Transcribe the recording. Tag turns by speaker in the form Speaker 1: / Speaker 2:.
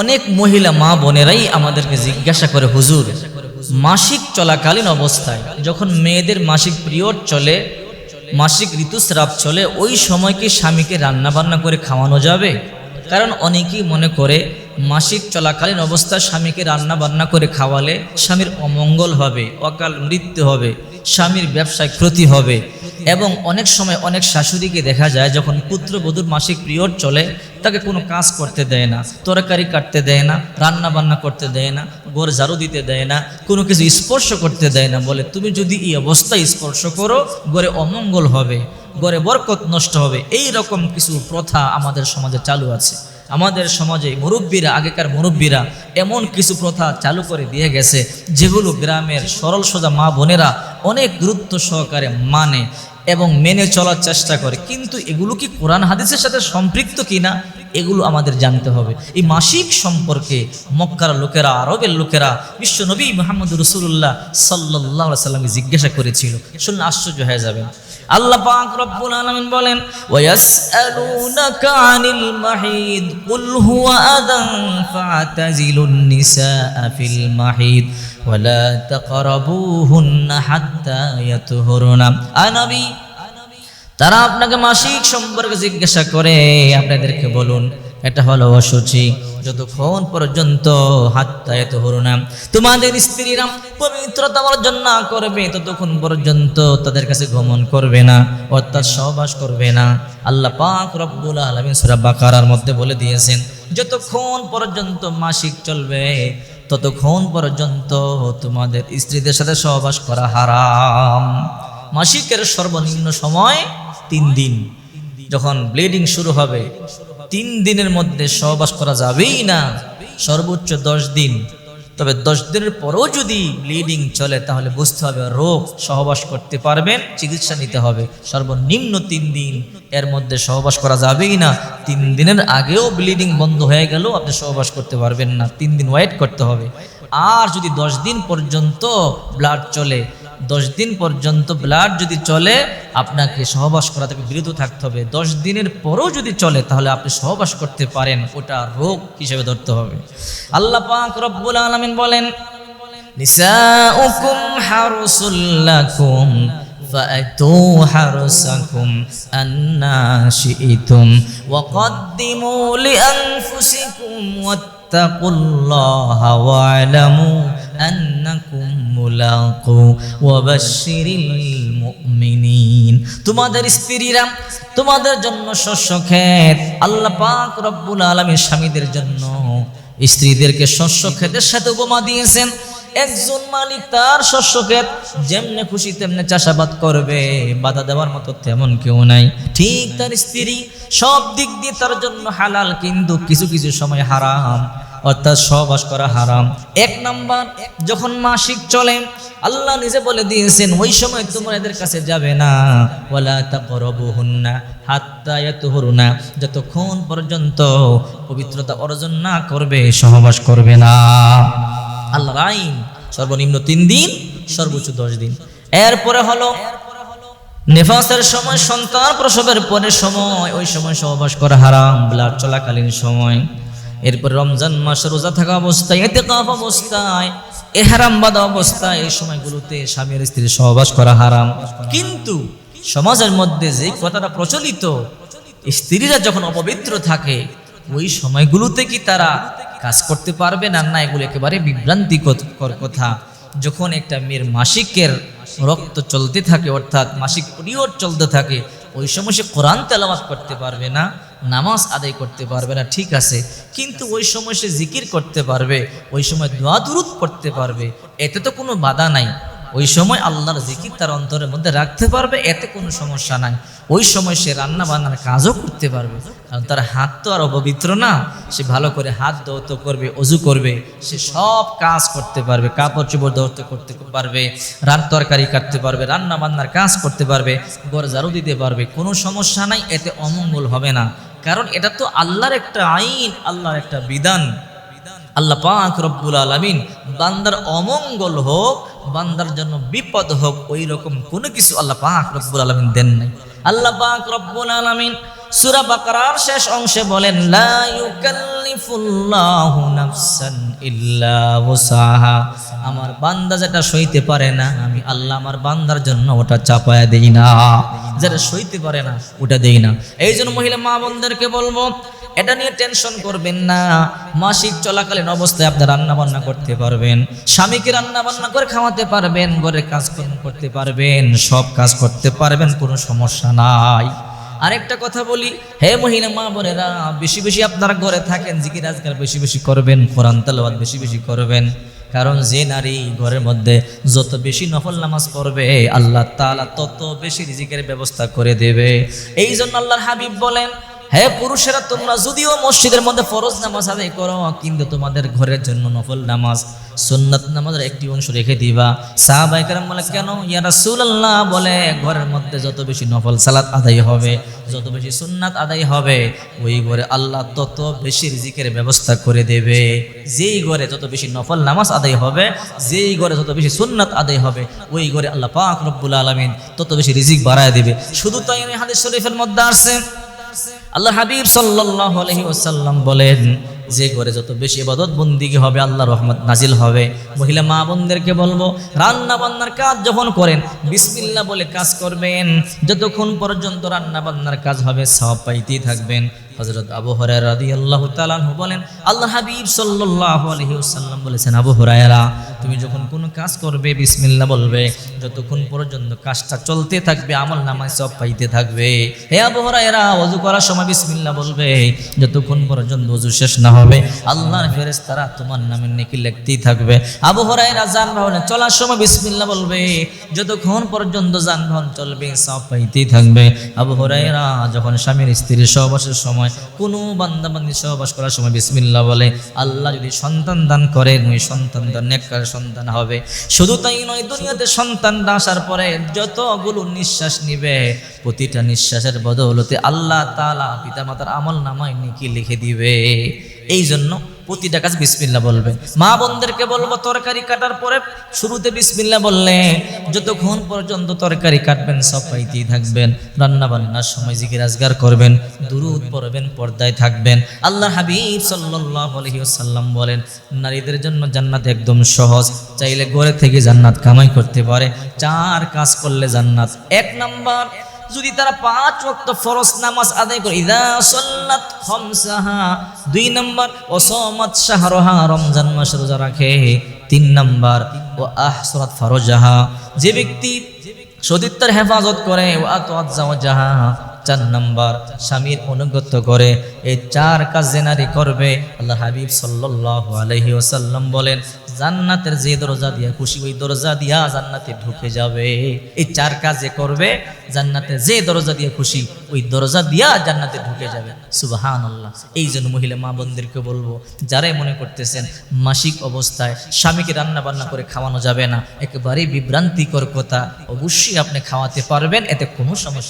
Speaker 1: অনেক মহিলা মা বোনেরাই আমাদেরকে জিজ্ঞাসা করে, হুজুর, মাসিক চলাকালীন অবস্থায় যখন মেয়েদের মাসিক পিরিয়ড চলে, মাসিক ঋতুস্রাব চলে, ওই সময় কি স্বামীকে রান্না বান্না করে খাওয়ানো যাবে? কারণ অনেকেই মনে করে মাসিক চলাকালীন অবস্থায় স্বামীকে রান্না বান্না করে খাওয়ালে স্বামীর অমঙ্গল হবে, অকাল মৃত্যু হবে, স্বামীর ব্যবসায় ক্ষতি হবে এবং অনেক সময় অনেক শাশুড়িকে দেখা যায় যখন পুত্রবধূর মাসিক পিরিয়ড চলে, তাকে কোনো কাজ করতে দেয় না, তরকারি কাটতে দেয় না রান্না বান্না করতে দেয় না, গোর ঝাড়ু দিতে দেয় না, কোনো কিছু স্পর্শ করতে দেয় না, বলে তুমি যদি এই অবস্থায় স্পর্শ করো, গড়ে অমঙ্গল হবে, গড়ে বরকত নষ্ট হবে। এই রকম কিছু প্রথা আমাদের সমাজে চালু আছে। আমাদের সমাজে মুরব্বীরা, আগেকার মুরব্বীরা এমন কিছু প্রথা চালু করে দিয়ে গেছে, যেগুলো গ্রামের সরল সোজা মা বোনেরা অনেক গুরুত্ব সহকারে মানে এবং মেনে চলার চেষ্টা করে। কিন্তু এগুলো কি কোরআন হাদিসের সাথে সম্পৃক্ত কিনা, এগুলো আমাদের জানতে হবে। এই মাসিক সম্পর্কে মক্কার লোকেরা, আরবের লোকেরা বিশ্ব নবী মোহাম্মদ রসুল্লাহ সাল্লাহ সাল্লামকে জিজ্ঞাসা করেছিল। শুনলে আশ্চর্য হয়ে যাবেন। আল্লাহ পাক রব্বুল আলামিন বলেন, ওয়ায়াসআলুনাকা আনিল মাহিদ, কুল হুয়া আদান ফাতাজিলুন নিসাআ ফিল মাহিদ ওয়ালা তাকরাবুহুন্না হাত্তা ইয়াতহুরুনা। আনবী তারা আপনাকে মাসিক সম্পর্কে জিজ্ঞাসা করে, আপনাদেরকে বলুন, এটা হলো অসুচি। যতক্ষণ পর্যন্ত হাত্তায় তো হরুনা তোমাদের স্ত্রীরা পবিত্রতা অর্জন না করবে, ততক্ষণ পর্যন্ত তাদের কাছে গমন করবে না, অর্থাৎ সহবাস করবে না। আল্লাহ পাক রব্বুল আলমিন সুরা বাকারার মধ্যে বলে দিয়েছেন, যতক্ষণ পর্যন্ত মাসিক চলবে, ততক্ষণ পর্যন্ত তোমাদের স্ত্রীদের সাথে সহবাস করা হারাম। মাসিকের সর্বনিম্ন সময় তিন দিন। যখন ব্লিডিং শুরু হবে তিন দিনের মধ্যে সহবাস করা যাবেই না। সর্বোচ্চ দশ দিন। তবে দশ দিনের পরেও যদি ব্লিডিং চলে, তাহলে বুঝতে হবে রোগ সহবাস করতে পারবেন চিকিৎসা নিতে হবে। সর্বনিম্ন তিন দিন এর মধ্যে সহবাস করা যাবেই না। তিন দিনের আগেও ব্লিডিং বন্ধ হয়ে গেলেও আপনি সহবাস করতে পারবেন না। তিন দিন ওয়েট করতে হবে। আর যদি দশ দিন পর্যন্ত ব্লাড চলে দশ দিন পর্যন্ত ব্লাড যদি চলে আপনাকে সহবাস করা থেকে বিরত থাকতে হবে দশ দিনের পরও যদি চলে তাহলে আপনি সহবাস করতে পারেন ওটা রোগ হিসেবে ধরতে হবে আল্লাহ পাক রব্বুল আলামিন বলেন নিসাউকুম হারসুল লাকুম فأتوا حرسكم أنا شئتم وقدموا لأنفسكم واتقوا الله واعلموا তোমাদের স্ত্রীরা তোমাদের জন্য শস্য খেত আল্লাহ পাক রব্বুল আলমের স্বামীদের জন্য স্ত্রীদেরকে শস্য খেতের সাথে উপমা দিয়েছেন। একজন মালিক তার শস্য খেত যেমনে খুশি তেমনে চাষাবাদ করবে, বাধা দেওয়ার মতো তেমন কেউ নাই। ঠিক তার স্ত্রী সব দিক দিয়ে তার জন্য হালাল, কিন্তু কিছু কিছু সময় হারাম। অর্থাৎ সহবাস করা হারাম। এক নাম্বার, যখন মাসিক চলে, আল্লাহ নিজে বলে দিয়েছেন, ওই সময় তোমরা এদের কাছে যাবে না। ওয়ালা তাকরাবুহুন্না হাত্তা ইয়াতুহুরুনা। যতক্ষণ পর্যন্ত পবিত্রতা অর্জন না করবে, সহবাস করবে না। আল্লাহর আইন, সর্বনিম্ন তিন দিন, সর্বোচ্চ দশ দিন। এরপরে হলো, নেফাসের সময়, সন্তান প্রসবের পরে সময়, ওই সময় সহবাস করা হারাম, ব্লাড চলাকালীন সময়। এরপর রমজান মাস রোজা থাকা অবস্থায় এতে কাপ অবস্থায়, এহারাম বাদা অবস্থায় এই সময়গুলোতে স্বামীর স্ত্রীর সহবাস করা হারাম। কিন্তু সমাজের মধ্যে যে কথাটা প্রচলিত, স্ত্রীরা যখন অপবিত্র থাকে, ওই সময়গুলোতে কি তারা কাজ করতে পারবে না? না, এগুলো একেবারে বিভ্রান্তিকর কথা। যখন একটা মেয়ের মাসিকের রক্ত চলতে থাকে, অর্থাৎ মাসিক পিরিয়ড চলতে থাকে, ওই সময় সে কোরআন তেলামাত করতে পারবে না। নামাজ আদায় করতে পারবে না, ঠিক আছে। কিন্তু ওই সময় সে জিকির করতে পারবে, ওই সময় দোয়া দুরুদ পড়তে পারবে, এতে তো কোনো বাধা নাই। ওই সময় আল্লাহর জিকির তার অন্তরের মধ্যে রাখতে পারবে, এতে কোনো সমস্যা নাই। ওই সময় সে রান্না বান্নার কাজও করতে পারবে, কারণ তার হাত তো আর অপবিত্র না। সে ভালো করে হাত দৌত করবে, অজু করবে, সে সব কাজ করতে পারবে, কাপড় চোপড় দৌত করতে পারবে রান তরকারি কাটতে পারবে রান্না বান্নার কাজ করতে পারবে গড় ঝাড়ু দিতে পারবে, কোনো সমস্যা নাই, এতে অমঙ্গল হবে না। কারণ এটা তো আল্লাহর একটা আইন, আল্লাহর একটা বিধান। আল্লাহ পাক রব্বুল আলমিন বান্দার অমঙ্গল হোক, বান্দার জন্য বিপদ হোক ওই রকম কোনো কিছু আল্লাহ পাক রব্বুল আলমিন দেন নাই। আল্লাহ পাক রব্বুল আলমিন সূরা বাকারার শেষ অংশে বলেন নাফসান ইল্লা আমার বান্দা যেটা সইতে পারে না, আমি আল্লাহ আমার বান্দার জন্য ওটা চাপায়া দেই না। যেটা সইতে পারে না, ওটা দেই না। এই জন্য মহিলা মা বোনদেরকে বলব, এটা নিয়ে টেনশন করবেন না। মাসিক চলাকালীন অবস্থায় আপনি রান্না বান্না করতে পারবেন, স্বামীকে রান্না বান্না করে খাওয়াতে পারবেন, ঘরের কাজকর্ম করতে পারবেন, সব কাজ করতে পারবেন, কোনো সমস্যা নাই। আরেকটা কথা বলি, হে মহিলা মা বোনেরা, বেশি বেশি আপনারা ঘরে থাকেন, জিকির আজকাল বেশি বেশি করবেন, কোরআন তালাবাদ বেশি বেশি করবেন। কারণ যে নারী ঘরের মধ্যে যত বেশি নফল নামাজ পড়বে, আল্লাহ তালা তত বেশি রিজিকের ব্যবস্থা করে দেবে। এই জন্য আল্লাহর হাবিব বলেন হে পুরুষেরা, তোমরা যদিও মসজিদের মধ্যে ফরজ নামাজ আদায় করো, কিন্তু তোমাদের ঘরের জন্য নফল নামাজ, সুন্নাত নামাজের একটি অংশ রেখে দিবা। সাহাবাই কারাম বলে, কেন? ইয়া রাসূলুল্লাহ বলে, ঘরের মধ্যে যত বেশি নফল সালাত আদায় হবে, যত বেশি সুন্নাত আদায় হবে, ওই ঘরে আল্লাহ তত বেশি রিজিকের ব্যবস্থা করে দেবে। যেই ঘরে যত বেশি নফল নামাজ আদায় হবে, যেই ঘরে যত বেশি সুন্নাত আদায় হবে, ওই ঘরে আল্লাহ পাক রব্বুল আলামিন তত বেশি রিজিক বাড়ায় দেবে। শুধু তাই হাদিস শরীফের মধ্যে আসছে আল্লাহ হাবিব সাল্লাল্লাহু আলাইহি বলেন, যে ঘরে যত বেশি ইবাদত বন্দিকে হবে আল্লাহ রহমত নাজিল হবে। মহিলা মা বোনদেরকে বলব রান্না বান্নার কাজ যখন করেন, বিসমিল্লাহ বলে কাজ করবেন। যতক্ষণ পর্যন্ত রান্না বান্নার কাজ হবে সব পাইতেই থাকবেন। হযরত আবু হুরায়রা রাদিয়াল্লাহু তাআলা আনহু বলেন আল্লাহ হাবিব সাল্লাল্লাহু আলাইহি ওয়াসাল্লাম বলেছেন, আবু হুরায়রা, তুমি যখন কোনো কাজ করবে, বিসমিল্লাহ বলবে, যতক্ষণ পর্যন্ত কাজটা চলতে থাকবে, আমল নামায় সব পাইতে থাকবে, হে আবু হুরায়রা, ওযু করার সময় বিসমিল্লাহ বলবে, যতক্ষণ পর্যন্ত ওযু শেষ না হবে, আল্লাহর ফেরেশতারা তোমার নামে নেকি লিখতেই থাকবে, আবু হুরায়রা যানবাহনে চলার সময় বিসমিল্লাহ বলবে, যতক্ষণ পর্যন্ত যানবাহন চলবে সব পাইতেই থাকবে, আবু হুরায়রা যখন স্বামীর স্ত্রীর সহবাসের সময় কোনো বান্দাবান্দি সহবাস করার সময় বিসমিল্লা বলে, আল্লাহ যদি সন্তান দান করেন ওই সন্তান দান নেককার সন্তান হবে। শুধু তাই নয়, দুনিয়াতে সন্তানটা আসার পরে যতগুলো নিঃশ্বাস নিবে, প্রতিটা নিঃশ্বাসের বদৌলতে আল্লাহ তালা পিতা মাতার আমল নামায় নিকি লিখে দিবে। এই জন্য প্রতিটা কাজ বিসমিল্লা বলবে। মা বোনদেরকে বলব, তরকারি কাটার পরে শুরুতে বিসমিল্লা বললে, যতক্ষণ পর্যন্ত তরকারি কাটবেন, সব পাইতেই থাকবেন। রান্না বান্নার সময় জিকির রাজগার করবেন, দুরুদ পড়বেন, পর্দায় থাকবেন। আল্লাহ হাবিব সাল্লাল্লাহু আলাইহি ওয়াসাল্লাম বলেন, নারীদের জন্য জান্নাত একদম সহজ। চাইলে ঘরে থেকে জান্নাত কামাই করতে পারে। চার কাজ করলে জান্নাত এক নাম্বার। যদি তারা পাঁচ ওয়াক্ত ফরজ নামাজ আদায় করে, ইদা সল্লাত খমসাহা দুই নাম্বার সমাত শাহরহা রমজান মাস রোজা রাখে। তিন নাম্বার ও আহসরাত ফরজাহা যে ব্যক্তি সতীত্বের হেফাজত করে ও আত জাহা চার নাম্বার স্বামীর অনুগত করে, এই চার কাজ নারী করবে আল্লাহ হাবিব সাল্লাল্লাহু আলাইহি ওয়াসাল্লাম বলেন, জান্নাতের যে দরজা দিয়া খুশি, ওই দরজা দিয়া জান্নাতে ঢুকে যাবে। এই চার কাজ করবে, জান্নাতে যে দরজা দিয়ে খুশি, ওই দরজা দিয়া জান্নাতে ঢুকে যাবে। সুবাহান আল্লাহ এই জন্য মহিলা মা বোনদেরকে বলব, যারাই মনে করতেছেন মাসিক অবস্থায় স্বামীকে রান্না বান্না করে খাওয়ানো যাবে না, একেবারেই বিভ্রান্তিকর কথা অবশ্যই আপনি খাওয়াতে পারবেন, এতে কোনো সমস্যা